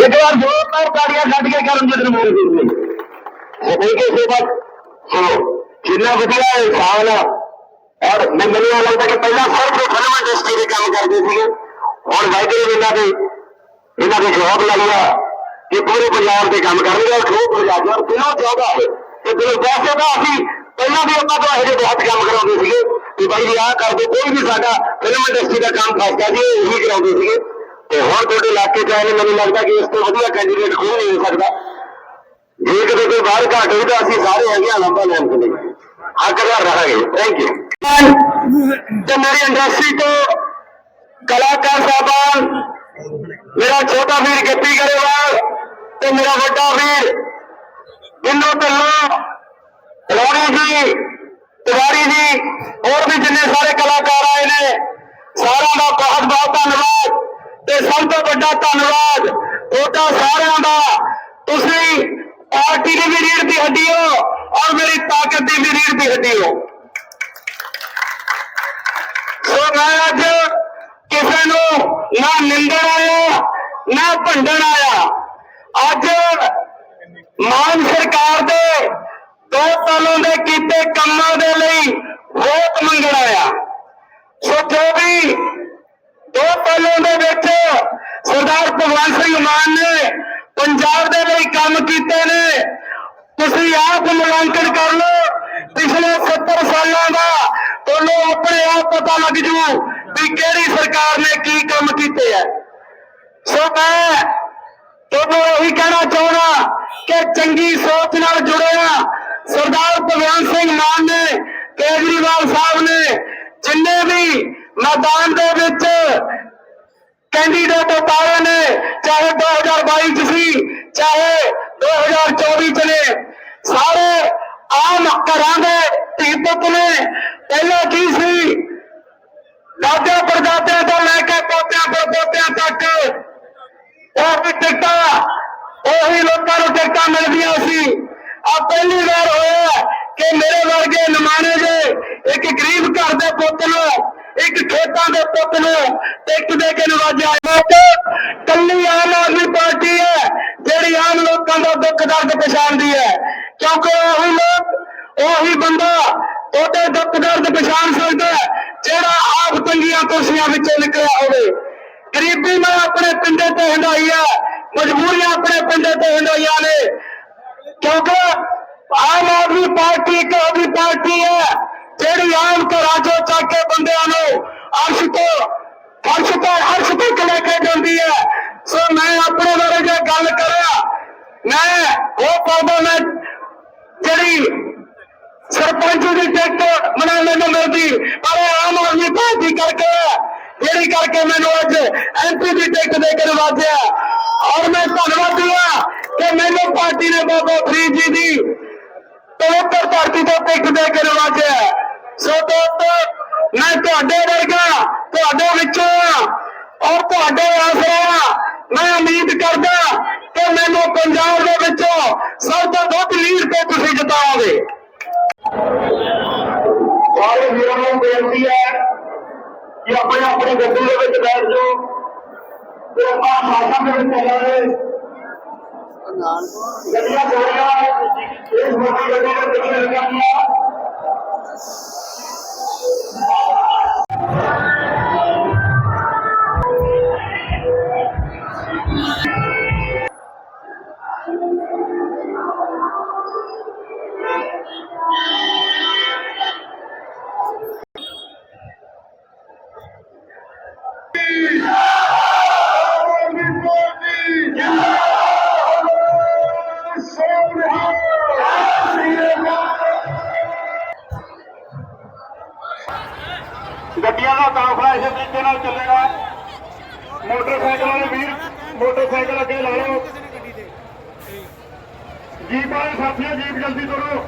ਇੱਕ ਵਾਰ ਜ਼ੋਰ ਨਾਲ ਤਾੜੀਆਂ ਕੱਢ ਕੇ ਕਰਮਜੀਤ ਨੂੰ ਮੋੜ ਦੇ ਉਹ ਕੇ ਸੇਵਾ ਸੁਣੋ ਜਿੰਨਾ ਵਧੀਆ ਇਨਸਾਨ ਆ ਔਰ ਮੈਨੂੰ ਇਹ ਲੱਗਦਾ ਕਿ ਪਹਿਲਾਂ ਸਿਰਫ ਇਹ ਫਿਲਮ ਇੰਡਸਟਰੀ ਦੇ ਕੰਮ ਕਰਦੇ ਸੀਗੇ ਹੁਣ ਵਾਹਿਗੁਰੂ ਇਹਨਾਂ ਦੇ ਇਹਨਾਂ ਦੀ ਜਵਾਬ ਲਾਈ ਆ ਕਿ ਪੂਰੇ ਪੰਜਾਬ ਦੇ ਕੰਮ ਕਰਨਗੇ ਔਰ ਖੂਬ ਪੰਜਾਬ ਔਰ ਦਿਲੋਂ ਚਾਹਦਾ ਹੈ ਤੇ ਦਿਲੋਂ ਵੈਸੇ ਤਾਂ ਅਸੀਂ ਪਹਿਲਾਂ ਵੀ ਆਪਾਂ ਤੋਂ ਇਹੋ ਜਿਹੇ ਬਹੁਤ ਕੰਮ ਕਰਾਉਂਦੇ ਸੀਗੇ ਕਿ ਭਾਈ ਜੀ ਆਹ ਕਰ ਦਿਓ ਕੋਈ ਵੀ ਸਾਡਾ ਫਿਲਮ ਇੰਡਸਟਰੀ ਦਾ ਕੰਮ ਫਸਦਾ ਜੀ ਤੇ ਹੁਣ ਤੁਹਾਡੇ ਇਲਾਕੇ ਚ ਆਏ ਨੇ, ਮੈਨੂੰ ਲੱਗਦਾ ਕਿ ਇਸ ਤੋਂ ਵਧੀਆ ਕੈਂਡੀਡੇਟ ਕੋਈ ਨਹੀਂ ਹੋ ਸਕਦਾ। ਜੇ ਕਦੇ ਕੋਈ ਬਾਹਰ ਘਾਟ ਹੋਈ ਤਾਂ ਅਸੀਂ ਸਾਰੇ ਹੈਗੇ ਆ, ਲੰਬਾ ਲੈਣ ਦੇ ਲਈ। ਹੱਕਦਾਰ ਰਹਾਂਗੇ। ਥੈਂਕ ਯੂ ਤੇ ਮੇਰੀ ਇੰਡਸਟਰੀ ਤੋਂ ਕਲਾਕਾਰ ਸਾਹਿਬਾਨ, ਮੇਰਾ ਛੋਟਾ ਵੀਰ ਗੱਪੀ ਗਰੇਵਾਲ ਤੇ ਮੇਰਾ ਵੱਡਾ ਵੀਰ ਬਿੰਨੂ ਢਿੱਲੋਂ, ਰੋਣੀ ਜੀ ਤਿਵਾਰੀ ਜੀ, ਹੋਰ ਵੀ ਜਿੰਨੇ ਸਾਰੇ ਕਲਾਕਾਰ ਆਏ ਨੇ, ਸਾਰਿਆਂ ਦਾ ਬਹੁਤ ਬਹੁਤ ਧੰਨਵਾਦ। ਤੇ ਸਭ ਤੋਂ ਵੱਡਾ ਧੰਨਵਾਦ ਤੁਹਾਡਾ ਸਾਰਿਆਂ ਦਾ। ਤੁਸੀਂ ਪਾਰਟੀ ਦੀ ਵੀ ਰੀੜ ਦੀ ਹੱਡੀ ਹੋ ਔਰ ਮੇਰੀ ਤਾਕਤ ਦੀ ਵੀ ਰੀੜ ਦੀ ਹੱਡੀ ਹੋ ਸੋ ਮੈਂ ਅੱਜ ਕਿਸੇ ਨੂੰ ਨਾ ਨਿੰਦਣ ਆਇਆ, ਨਾ ਭੰਡਣ ਆਇਆ। ਅੱਜ ਮਾਨ ਸਰਕਾਰ ਦੇ ਦੋ ਸਾਲਾਂ ਦੇ ਕੀਤੇ ਕੰਮਾਂ ਦੇ ਲਈ ਵੋਟ ਮੰਗਣ ਆਇਆ। ਸੋ ਜੋ ਵੀ ਦੋ ਦੇ ਵਿੱਚ ਸਰਦਾਰ ਭਗਵੰਤ ਸਿੰਘ ਮਾਨ ਨੇ ਪੰਜਾਬ ਦੇ ਲਈ ਕੰਮ ਕੀਤੇ ਨੇ। ਤੁਸੀਂ ਆਪ ਮੁਲਾਂਕਣ ਕਰ ਲਓ। ਪਿਛਲੇ 70 ਸਾਲਾਂ ਦਾ ਤੁਹਾਨੂੰ ਆਪਣੇ ਆਪ ਪਤਾ ਲੱਗ ਜੂ ਵੀ ਕਿਹੜੀ ਸਰਕਾਰ ਨੇ ਕੀ ਕੰਮ ਕੀਤੇ ਹੈ ਸੋ ਮੈਂ ਤੁਹਾਨੂੰ ਇਹੀ ਕਹਿਣਾ ਚਾਹੁੰਦਾ ਕਿ ਚੰਗੀ ਸੋਚ ਨਾਲ ਜੁੜਿਆ ਸਰਦਾਰ ਭਗਵੰਤ ਸਿੰਘ ਮਾਨ ਨੇ, ਕੇਜਰੀਵਾਲ ਸਾਹਿਬ ਨੇ, ਜਿੰਨੇ ਵੀ ਮੈਦਾਨ ਦੇ ਵਿੱਚ ਕੈਂਡੀਡੇਟ ਉਤਾਰੇ ਨੇ, ਚਾਹੇ 2022 ਚ ਸੀ, ਚਾਹੇ 2024 ਚ ਨੇ। ਸਾਰੇ ਆਮ ਘਰਾਂ ਦੇ ਧੀ ਨੇ। ਪਹਿਲਾਂ ਕੀ ਸੀ? ਦਾਦਾ ਪਰਦਾਦਿਆਂ ਤੋਂ ਲੈ ਕੇ ਪੋਤਿਆਂ ਪੜਪੋਤਿਆਂ ਤੱਕ ਉਹ ਵੀ ਟਿਕਟਾਂ, ਉਹੀ ਲੋਕਾਂ ਨੂੰ ਟਿਕਟਾਂ ਮਿਲਦੀਆਂ ਸੀ। ਆ ਪਹਿਲੀ ਵਾਰ ਹੋਇਆ ਕਿ ਮੇਰੇ ਵਰਗੇ ਨਮਾਣੇ ਜੇ ਇੱਕ ਗਰੀਬ ਘਰ ਦੇ ਪੁੱਤ ਨੂੰ ਇੱਕ ਖੇਤਾਂ ਦੇ ਪੁੱਤ ਨੂੰ ਟਿਕਟ ਦੇ ਕੇ ਨਵਾਜਿਆ ਲੋਕ ਕੱਲੀ ਆਮ ਆਦਮੀ ਪਾਰਟੀ ਹੈ, ਜਿਹੜੀ ਆਮ ਲੋਕਾਂ ਦਾ ਦੁੱਖ ਦਰਦ ਪਛਾਣਦੀ ਹੈ। ਕਿਉਂਕਿ ਉਹੀ ਲੋਕ, ਉਹੀ ਬੰਦਾ ਉਹਦੇ ਦੁੱਖ ਦਰਦ ਪਛਾਣ ਸਕਦਾ ਜਿਹੜਾ ਆਪ ਤੰਗੀਆਂ ਕੁਰਸੀਆਂ ਵਿੱਚੋਂ ਨਿਕਲਿਆ ਹੋਵੇ। ਗਰੀਬੀ ਮੈਂ ਆਪਣੇ ਪਿੰਡੇ ਤੇ ਹੰਡਾਈ ਹੈ, ਮਜਬੂਰੀਆਂ ਆਪਣੇ ਪਿੰਡੇ ਤੇ ਹੰਡਾਈਆਂ ਨੇ। ਕਿਉਂਕਿ ਆਮ ਆਦਮੀ ਪਾਰਟੀ ਇੱਕ ਉਹਦੀ ਪਾਰਟੀ ਹੈ, ਜਿਹੜੀ ਆਮ ਘਰਾਂ ਚੋਂ ਚੱਕ ਕੇ ਬੰਦੇ ਨੂੰ ਅਰਸ਼ ਤੋਂ ਫਰਸ਼ ਤੋਂ ਅਰਸ਼ ਤੱਕ ਲੈ ਕੇ ਜਾਂਦੀ ਹੈ। ਸੋ ਮੈਂ ਆਪਣੇ ਬਾਰੇ ਜੇ ਗੱਲ ਕਰਾਂ, ਮੈਂ ਉਹ ਪਾਉਂਦਾ ਮੈਂ ਜਿਹੜੀ ਸਰਪੰਚ ਦੀ ਟਿਕਟ ਬਣਾਉਣ ਨੂੰ ਮਿਲਦੀ, ਪਰ ਇਹ ਆਮ ਆਦਮੀ ਜਿਹੜੀ ਕਰਕੇ ਮੈਨੂੰ ਅੱਜ ਐਮਪੀ ਦੀ ਟਿਕਟ ਦੇ ਕੇ ਨਵਾਜਿਆ ਔਰ ਮੈਂ ਧੰਨਵਾਦੀ ਹਾਂ ਕਿ ਮੈਨੂੰ ਪਾਰਟੀ ਨੇ ਬਾਬਾ ਫਰੀਦ ਜੀ ਦੀ ਪਵਿੱਤਰ ਧਰਤੀ ਤੋਂ ਟਿਕਟ ਦੇ ਕੇ ਨਵਾਜਿਆ ਸੋ ਦੋਸਤੋ ਮੈਂ ਤੁਹਾਡੇ ਵਰਗਾ, ਤੁਹਾਡੇ ਵਿੱਚੋਂ ਔਰ ਤੁਹਾਡੇ ਆਸਰਾ ਮੈਂ ਉਮੀਦ ਕਰਦਾ ਕਿ ਮੈਨੂੰ ਪੰਜਾਬ ਦੇ ਵਿੱਚੋਂ ਸਭ ਤੋਂ ਵੱਧ ਲੀਡ ਤੇ ਤੁਸੀਂ ਜਿਤਾਓਗੇ। ਸਾਰੇ ਵੀਰਾਂ ਨੂੰ ਬੇਨਤੀ ਹੈ ਕਿ ਆਪਣੇ ਆਪਣੇ ਗੱਡੀ ਦੇ ਵਿੱਚ ਬੈਠ ਜਾਓ ਤੇ ਆਪਾਂ ਸਾਥਾਂ ਦੇ ਵਿੱਚ ਚੱਲਾਂਗੇ ਗੱਡੀਆਂ ਜੋੜੀਆਂ ਇਸ ਮੋਟੀ ਗੱਡੀ ਦੇ ਵਿੱਚ ਲੱਗੀਆਂ ਗੱਡੀਆਂ ਦਾ ਕਾਫਲਾ ਇਸੇ ਤਰੀਕੇ ਨਾਲ ਚੱਲੇਗਾ। ਮੋਟਰਸਾਈਕਲ ਵਾਲੇ ਵੀਰ, ਮੋਟਰਸਾਈਕਲ ਅੱਗੇ ਲਾ ਲਓ। ਜੀਪ ਵਾਲੇ ਸਾਥੀਓ, ਜੀਪ ਜਲਦੀ ਤੋਰੋ।